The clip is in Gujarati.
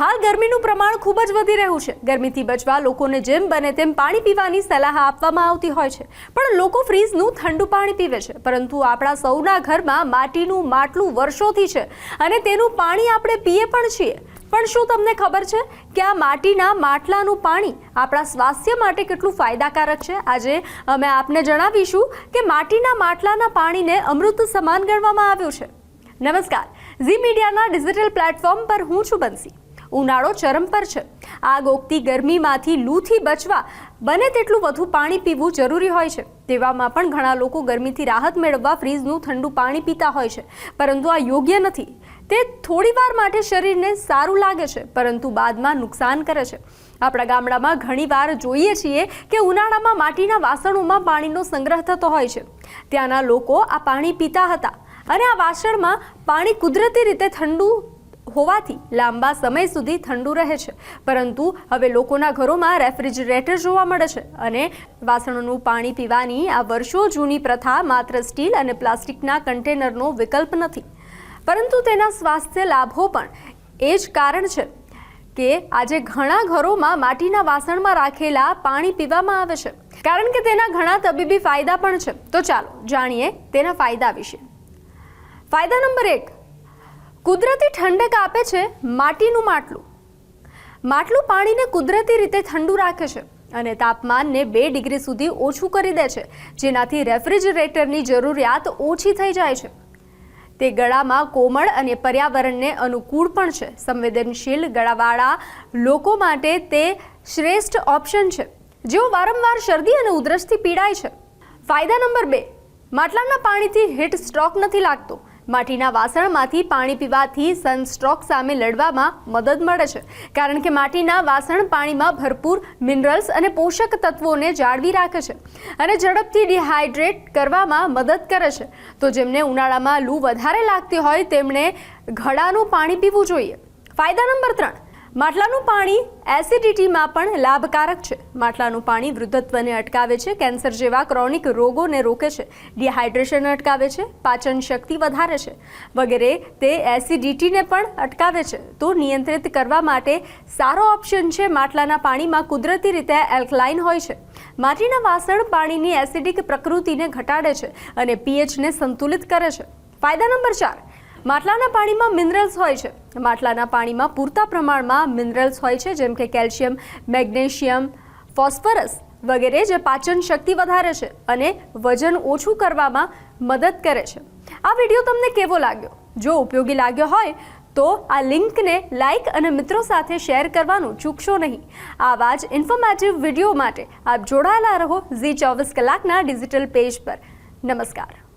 હાલ ગરમીનું પ્રમાણ ખૂબ જ વધી રહ્યું છે. ગરમીથી બચવા લોકોને જેમ બને તેમ પાણી પીવાની સલાહ આપવામાં આવતી હોય છે. પણ લોકો ફ્રીજનું ઠંડુ પાણી પીવે છે. પરંતુ આપણા સૌના ઘરમાં માટીનું માટલું વર્ષોથી છે અને તેનું પાણી આપણે પીએ પણ છીએ. પણ શું તમને ખબર છે કે આ માટીના માટલાનું પાણી આપણા સ્વાસ્થ્ય માટે કેટલું ફાયદાકારક છે? આજે અમે આપને જણાવીશું કે માટીના માટલાના પાણીને અમૃત સમાન ગણવામાં આવ્યું છે. નમસ્કાર. ઝી મીડિયાના ડિજિટલ પ્લેટફોર્મ પર હું છું બંસી. ઉનાળો ચરમ પર છે. આગ ઓગતી ગરમીમાંથી લૂથી બચવા બને તેટલું વધુ પાણી પીવું જરૂરી હોય છે. તેવામાં પણ ઘણા લોકો ગરમીથી રાહત મેળવવા ફ્રીજનું ઠંડુ પાણી પીતા હોય છે. પરંતુ આ યોગ્ય નથી. તે થોડી વાર માટે શરીરને સારું લાગે છે, પરંતુ બાદમાં નુકસાન કરે છે. આપણા ગામડામાં ઘણીવાર જોઈએ છીએ કે ઉનાળામાં માટીના વાસણોમાં પાણીનો સંગ્રહ થતો હોય છે. ત્યાંના લોકો આ પાણી પીતા હતા અને આ વાસણમાં પાણી કુદરતી રીતે ઠંડુ હોવાથી લાંબા સમય સુધી ઠંડુ રહે છે. પરંતુ હવે લોકોના ઘરોમાં રેફ્રિજરેટર જોવા મળે છે અને વાસણોનું પાણી પીવાની આ વર્ષો જૂની પ્રથા માત્ર સ્ટીલ અને પ્લાસ્ટિકના કન્ટેનરનો વિકલ્પ નથી. પરંતુ તેના સ્વાસ્થ્ય લાભો પણ એ જ કારણ છે કે આજે ઘણા ઘરોમાં માટીના વાસણમાં રાખેલા પાણી પીવામાં આવે છે. કારણ કે તેના ઘણા તબીબી ફાયદા પણ છે. તો ચાલો જાણીએ તેના ફાયદા વિશે. ફાયદા નંબર એક કુદરતી ઠંડક આપે છે માટીનું માટલું. માટલું પાણીને કુદરતી રીતે ઠંડુ રાખે છે અને તાપમાનને બે ડિગ્રી સુધી ઓછું કરી દે છે, જેનાથી રેફ્રિજરેટરની જરૂરિયાત ઓછી થઈ જાય છે. તે ગળામાં કોમળ અને પર્યાવરણને અનુકૂળ પણ છે. સંવેદનશીલ ગળાવાળા લોકો માટે તે શ્રેષ્ઠ ઓપ્શન છે, જેઓ વારંવાર શરદી અને ઉધરસથી પીડાય છે. ફાયદા નંબર બે, માટલાના પાણીથી હીટ સ્ટ્રોક નથી લાગતો. માટીના વાસણમાંથી પાણી પીવાથી સનસ્ટ્રોક સામે લડવામાં મદદ મળે છે. કારણ કે માટીના વાસણ પાણીમાં ભરપૂર મિનરલ્સ અને પોષક તત્વોને જાળવી રાખે છે અને ઝડપથી ડિહાઇડ્રેટ કરવામાં મદદ કરે છે. તો જેમને ઉનાળામાં લૂ વધારે લાગતી હોય, તેમણે ઘડાનું પાણી પીવું જોઈએ. ફાયદા નંબર ત્રણ. માટલાનું પાણી એસિડિટીમાં પણ લાભકારક છે. માટલાનું પાણી વૃદ્ધત્વને અટકાવે છે, કેન્સર જેવા ક્રોનિક રોગોને રોકે છે. ડિહાઇડ્રેશન અટકાવે છે, પાચન શક્તિ વધારે છે. વગેરે તે એસિડિટીને પણ અટકાવે છે. તો નિયંત્રિત કરવા માટે સારો ઓપ્શન છે માટલાના પાણીમાં કુદરતી રીતે એલ્કલાઇન હોય છે. માટીના વાસણ પાણીની એસિડિક પ્રકૃતિને ઘટાડે છે અને પીએચને સંતુલિત કરે છે. ફાયદા નંબર ચાર. માટલાના પાણીમાં મિનરલ્સ હોય છે. માટલાના પાણીમાં પૂરતા પ્રમાણમાં મિનરલ્સ હોય છે, જેમ કે કેલ્શિયમ, મેગ્નેશિયમ, ફોસ્ફરસ વગેરે જે પાચન શક્તિ વધારે છે અને વજન ઓછું કરવામાં મદદ કરે છે. આ વીડિયો તમને કેવો લાગ્યો? જો ઉપયોગી લાગ્યો હોય, તો આ લિંકને લાઇક અને મિત્રો સાથે શેર કરવાનું ચૂકશો નહીં. આવા જ ઇન્ફોર્મેટિવ વીડિયો માટે આપ જોડાયેલા રહો ઝી ચોવીસ કલાકના ડિજિટલ પેજ પર. નમસ્કાર.